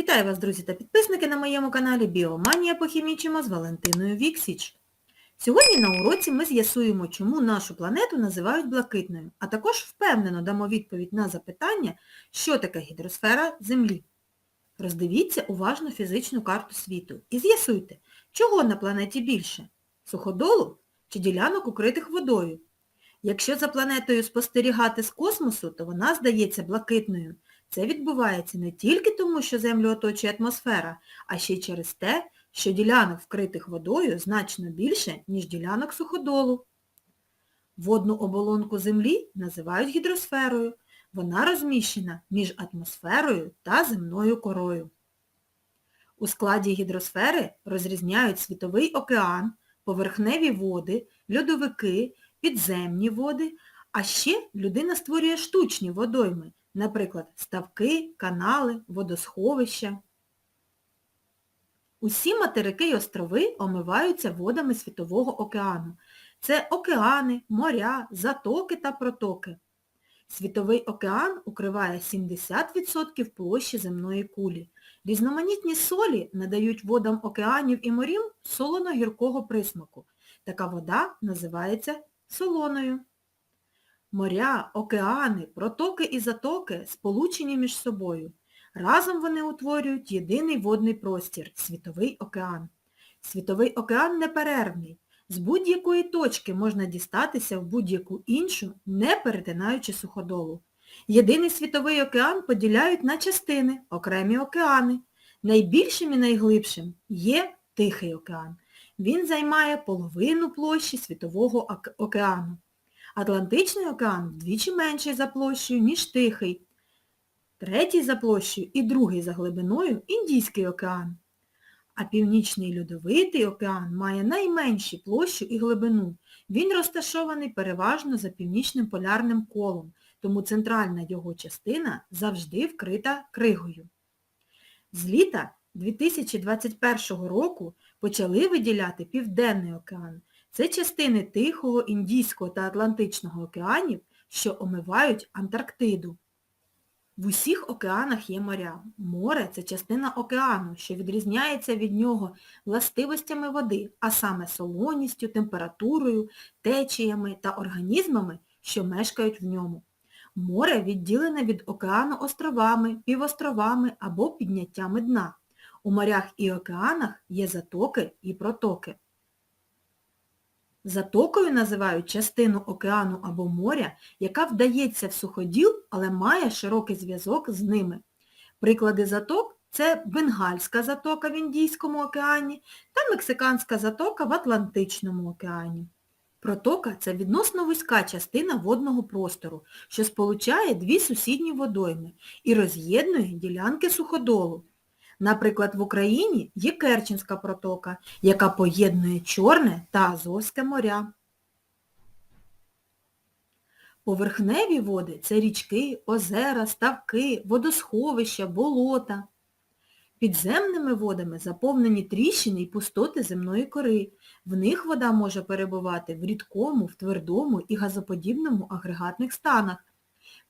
Вітаю вас, друзі та підписники на моєму каналі Біоманія похімічимо з Валентиною Віксіч. Сьогодні на уроці ми з'ясуємо, чому нашу планету називають блакитною, а також впевнено дамо відповідь на запитання, що таке гідросфера Землі. Роздивіться уважно фізичну карту світу і з'ясуйте, чого на планеті більше – суходолу чи ділянок, укритих водою. Якщо за планетою спостерігати з космосу, то вона здається блакитною. Це відбувається не тільки тому, що Землю оточує атмосфера, а ще через те, що ділянок, вкритих водою, значно більше, ніж ділянок суходолу. Водну оболонку Землі називають гідросферою. Вона розміщена між атмосферою та земною корою. У складі гідросфери розрізняють світовий океан, поверхневі води, льодовики, підземні води, а ще людина створює штучні водойми, наприклад, ставки, канали, водосховища. Усі материки й острови омиваються водами Світового океану. Це океани, моря, затоки та протоки. Світовий океан укриває 70% площі земної кулі. Різноманітні солі надають водам океанів і морів солоно-гіркого присмаку. Така вода називається солоною. Моря, океани, протоки і затоки сполучені між собою. Разом вони утворюють єдиний водний простір – Світовий океан. Світовий океан неперервний. З будь-якої точки можна дістатися в будь-яку іншу, не перетинаючи суходолу. Єдиний світовий океан поділяють на частини, окремі океани. Найбільшим і найглибшим є Тихий океан. Він займає половину площі Світового океану. Атлантичний океан вдвічі менший за площею, ніж Тихий. Третій за площею і другий за глибиною Індійський океан. А Північний Льодовитий океан має найменшу площу і глибину. Він розташований переважно за північним полярним колом, тому центральна його частина завжди вкрита кригою. З літа 2021 року почали виділяти Південний океан. Це частини Тихого, Індійського та Атлантичного океанів, що омивають Антарктиду. В усіх океанах є моря. Море – це частина океану, що відрізняється від нього властивостями води, а саме солоністю, температурою, течіями та організмами, що мешкають в ньому. Море відділене від океану островами, півостровами або підняттями дна. У морях і океанах є затоки і протоки. Затокою називають частину океану або моря, яка вдається в суходіл, але має широкий зв'язок з ними. Приклади заток це Бенгальська затока в Індійському океані та Мексиканська затока в Атлантичному океані. Протока – це відносно вузька частина водного простору, що сполучає дві сусідні водойми і роз'єднує ділянки суходолу. Наприклад, в Україні є Керченська протока, яка поєднує Чорне та Азовське моря. Поверхневі води це річки, озера, ставки, водосховища, болота. Підземними водами заповнені тріщини й пустоти земної кори. В них вода може перебувати в рідкому, в твердому і газоподібному агрегатних станах.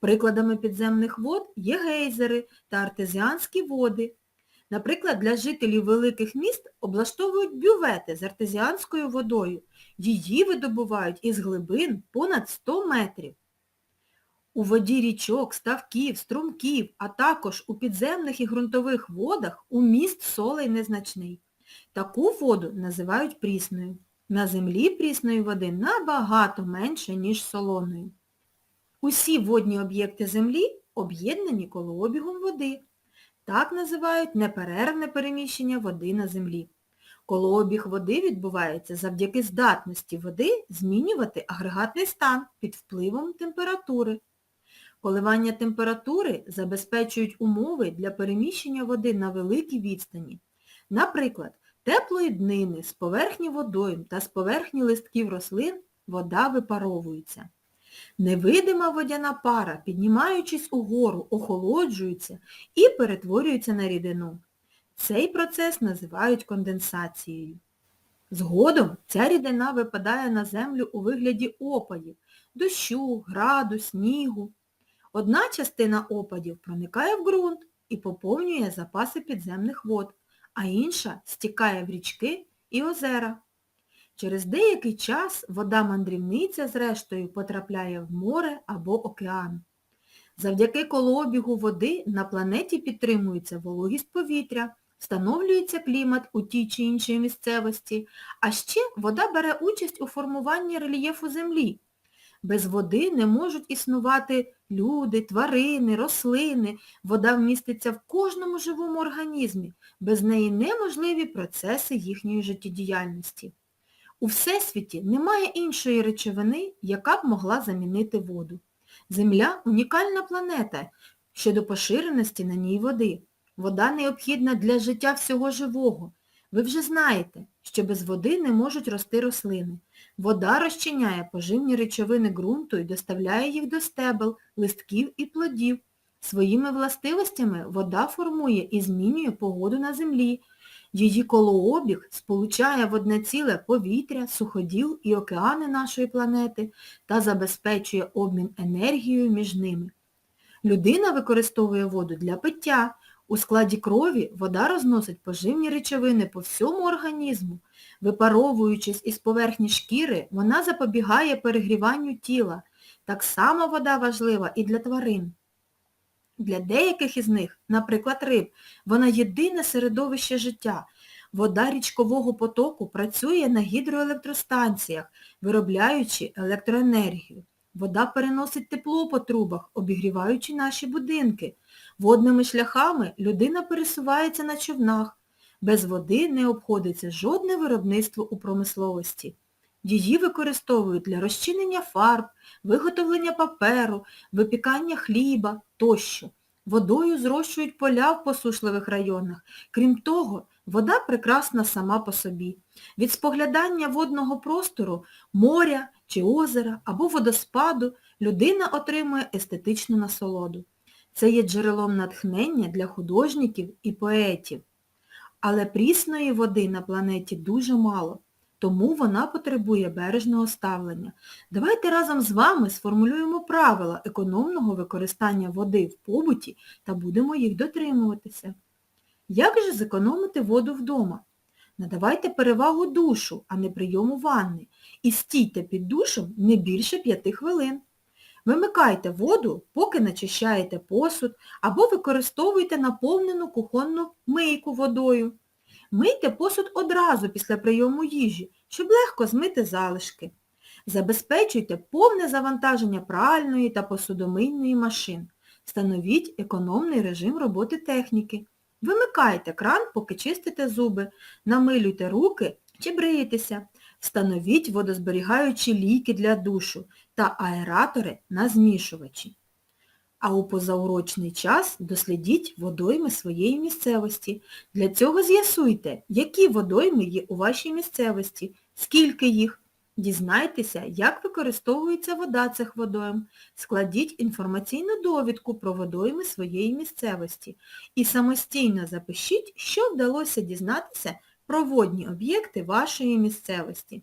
Прикладами підземних вод є гейзери та артезіанські води. Наприклад, для жителів великих міст облаштовують бювети з артезіанською водою. Її видобувають із глибин понад 100 метрів. У воді річок, ставків, струмків, а також у підземних і ґрунтових водах уміст солей незначний. Таку воду називають прісною. На землі прісної води набагато менше, ніж солоної. Усі водні об'єкти землі об'єднані колообігом води. Так називають неперервне переміщення води на землі. Колообіг води відбувається завдяки здатності води змінювати агрегатний стан під впливом температури. Коливання температури забезпечують умови для переміщення води на великій відстані. Наприклад, теплої днини з поверхні водойм та з поверхні листків рослин вода випаровується. Невидима водяна пара, піднімаючись угору, охолоджується і перетворюється на рідину. Цей процес називають конденсацією. Згодом ця рідина випадає на землю у вигляді опадів, дощу, граду, снігу. Одна частина опадів проникає в ґрунт, і поповнює запаси підземних вод, а інша стікає в річки і озера. Через деякий час вода-мандрівниця зрештою потрапляє в море або океан. Завдяки колообігу води на планеті підтримується вологість повітря, встановлюється клімат у тій чи іншій місцевості, а ще вода бере участь у формуванні рельєфу Землі. Без води не можуть існувати люди, тварини, рослини. Вода вміститься в кожному живому організмі. Без неї неможливі процеси їхньої життєдіяльності. У Всесвіті немає іншої речовини, яка б могла замінити воду. Земля – унікальна планета щодо поширеності на ній води. Вода необхідна для життя всього живого. Ви вже знаєте, що без води не можуть рости рослини. Вода розчиняє поживні речовини ґрунту і доставляє їх до стебел, листків і плодів. Своїми властивостями вода формує і змінює погоду на землі. Її колообіг сполучає в одне ціле повітря, суходіл і океани нашої планети та забезпечує обмін енергією між ними. Людина використовує воду для пиття. У складі крові вода розносить поживні речовини по всьому організму. Випаровуючись із поверхні шкіри, вона запобігає перегріванню тіла. Так само вода важлива і для тварин. Для деяких із них, наприклад риб, вона єдине середовище життя. Вода річкового потоку працює на гідроелектростанціях, виробляючи електроенергію. Вода переносить тепло по трубах, обігріваючи наші будинки. Водними шляхами людина пересувається на човнах. Без води не обходиться жодне виробництво у промисловості. Її використовують для розчинення фарб, виготовлення паперу, випікання хліба тощо. Водою зрощують поля в посушливих районах. Крім того, вода прекрасна сама по собі. Від споглядання водного простору, моря чи озера або водоспаду людина отримує естетичну насолоду. Це є джерелом натхнення для художників і поетів. Але прісної води на планеті дуже мало, тому вона потребує бережного ставлення. Давайте разом з вами сформулюємо правила економного використання води в побуті та будемо їх дотримуватися. Як же зекономити воду вдома? Надавайте перевагу душу, а не прийому ванни. І стійте під душем не більше 5 хвилин. Вимикайте воду, поки начищаєте посуд, або використовуйте наповнену кухонну мийку водою. Мийте посуд одразу після прийому їжі, щоб легко змити залишки. Забезпечуйте повне завантаження пральної та посудомийної машин. Встановіть економний режим роботи техніки. Вимикайте кран, поки чистите зуби, намилюйте руки чи бриєтеся. Встановіть водозберігаючі ліки для душу та аератори на змішувачі. А у позаурочний час дослідіть водойми своєї місцевості. Для цього з'ясуйте, які водойми є у вашій місцевості, скільки їх. Дізнайтеся, як використовується вода цих водойм. Складіть інформаційну довідку про водойми своєї місцевості і самостійно запишіть, що вдалося дізнатися про водні об'єкти вашої місцевості.